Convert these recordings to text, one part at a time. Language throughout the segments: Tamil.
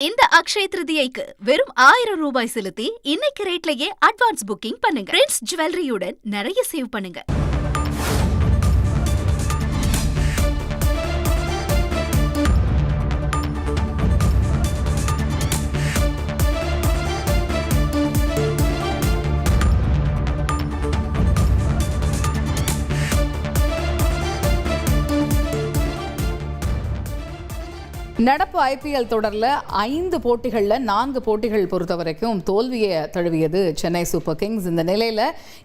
இந்த அக்ஷய திருதியைக்கு வெறும் ஆயிரம் ரூபாய் செலுத்தி இன்னைக்கு ரேட்லயே அட்வான்ஸ் புக்கிங் பண்ணுங்க. பிரின்ஸ் ஜுவல்லரியுடன் நிறைய சேவ் பண்ணுங்க. நடப்பு ஐபிஎல் தொடரில் ஐந்து போட்டிகளில் நான்கு போட்டிகள் பொறுத்த வரைக்கும் தோல்வியை தழுவியது சென்னை சூப்பர் கிங்ஸ். இந்த நிலையில்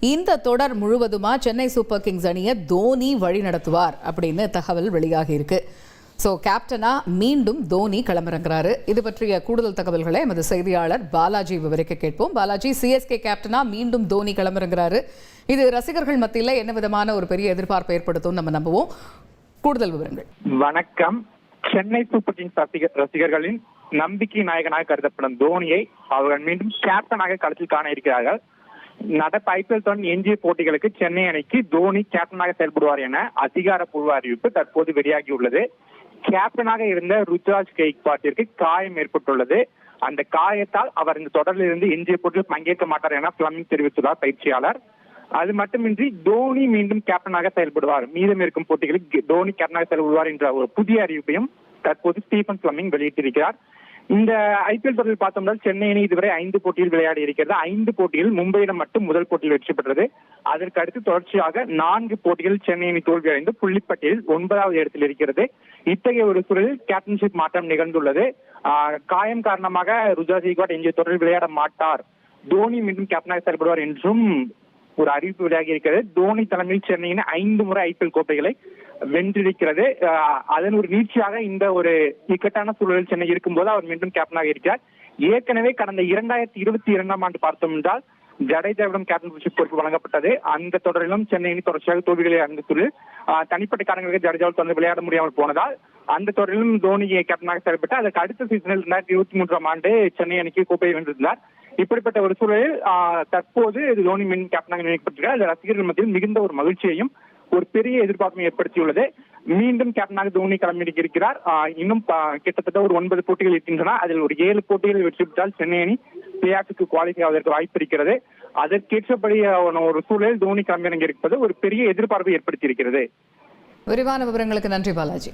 இந்த தொடர் முழுவதுமாக சென்னை சூப்பர் கிங்ஸ் அணியை தோனி வழி நடத்துவார் அப்படின்னு தகவல் வெளியாகி இருக்கு. ஸோ கேப்டனா மீண்டும் தோனி களமிறங்குறாரு. இது பற்றிய கூடுதல் தகவல்களை எமது செய்தியாளர் பாலாஜி விவரிக்க கேட்போம். பாலாஜி சிஎஸ்கே கேப்டனா மீண்டும் தோனி களமிறங்குறாரு. இது ரசிகர்கள் மத்தியில் என்ன விதமான ஒரு பெரிய எதிர்பார்ப்பை ஏற்படுத்தும் நம்ம நம்புவோம். கூடுதல் விவரங்கள். வணக்கம். சென்னை சூப்பர் கிங்ஸ் ரசிகர்களின் நம்பிக்கை நாயகனாக கருதப்படும் தோனியை அவர்கள் மீண்டும் கேப்டனாக களத்தில் காண இருக்கிறார்கள். நடப்பு ஐபிஎல் தொடர் எஞ்சிய போட்டிகளுக்கு சென்னை அணிக்கு தோனி கேப்டனாக செயல்படுவார் என அதிகாரப்பூர்வ அறிவிப்பு தற்போது வெளியாகியுள்ளது. கேப்டனாக இருந்த ருத்ராஜ் கெய்க்பாட்டிற்கு காயம் ஏற்பட்டுள்ளது. அந்த காயத்தால் அவர் இந்த தொடரில் இருந்து எஞ்சிய போட்டியில் பங்கேற்க மாட்டார் என பிளமிங் தெரிவித்துள்ளார் பயிற்சியாளர். அது மட்டுமின்றி தோனி மீண்டும் கேப்டனாக செயல்படுவார். மீதம் இருக்கும் போட்டிகளில் தோனி கேப்டனாக செயல்படுவார் என்ற ஒரு புதிய அறிவிப்பையும் தற்போது ஸ்டீபன் பிளமிங் வெளியிட்டிருக்கிறார். இந்த ஐபிஎல் தொடரில் பார்த்தோம்னா சென்னை அணி இதுவரை ஐந்து போட்டியில் விளையாடி இருக்கிறது. ஐந்து போட்டியில் மும்பையிடம் மட்டும் முதல் போட்டியில் வெற்றி பெற்றது. அதற்கு அடுத்து தொடர்ச்சியாக நான்கு போட்டியில் சென்னை அணி தோல்வி அடைந்து புள்ளிப்பட்டியலில் ஒன்பதாவது இடத்தில் இருக்கிறது. இத்தகைய ஒரு சூழலில் கேப்டன்ஷிப் மாற்றம் நிகழ்ந்துள்ளது. காயம் காரணமாக ருஜா சீகாட் இந்திய தொடரில் விளையாட மாட்டார். தோனி மீண்டும் கேப்டனாக செயல்படுவார் என்றும் ஒரு அறிவிப்பு வெளியாகி இருக்கிறது தோனி தலைமையில் சென்னையின் ஐந்து முறை ஐபிஎல் கோப்பைகளை வென்றிருக்கிறது. அதன் ஒரு நீட்சியாக இந்த ஒரு இக்கட்டான சூழலில் சென்னை இருக்கும்போது அவர் மீண்டும் கேப்டனாக இருக்கிறார். ஏற்கனவே கடந்த இரண்டாயிரத்தி இருபத்தி இரண்டாம் ஆண்டு பார்த்தோம் என்றால் ஜடேஜாவிடம் கேப்டன்ஷிப் பொறுப்பு வழங்கப்பட்டது. அந்த தொடரிலும் சென்னை அணி தொடர்ச்சியாக தோல்விகளை அடைந்துள்ளது தனிப்பட்ட காரணங்களுக்கு ஜடேஜாவில் தொடர்ந்து விளையாட முடியாமல் போனதால் அந்த தொடரிலும் தோனி கேப்டனாக செயல்பட்டு அதற்கு அடுத்த சீசனில் இரண்டாயிரத்தி இருபத்தி மூன்றாம் ஆண்டு சென்னை அணிக்கு கோப்பையை வென்றிருந்தார். இப்படிப்பட்ட ஒரு சூழலில் தற்போது தோனி மின் கேப்டனாக நியமிக்கப்பட்டிருக்கிறார். அது ரசிகர்கள் மத்தியில் மிகுந்த ஒரு மகிழ்ச்சியையும் ஒரு பெரிய எதிர்பார்ப்பையும் ஏற்படுத்தியுள்ளது. மீண்டும் கேப்டனாக தோனி களமிறங்கி இருக்கிறார். இன்னும் கிட்டத்தட்ட ஒரு ஒன்பது போட்டிகள் இருக்கின்றன. அதில் ஒரு ஏழு போட்டிகளில் வெற்றி பெற்றால் சென்னை அணி பிளே ஆஃபுக்கு குவாலிஃபை ஆவதற்கு வாய்ப்பு இருக்கிறது. அதற்கேற்றபடியான ஒரு சூழலில் தோனி களமிறங்கி இருப்பது ஒரு பெரிய எதிர்பார்ப்பை ஏற்படுத்தி இருக்கிறது. விரிவான விவரங்களுக்கு நன்றி பாலாஜி.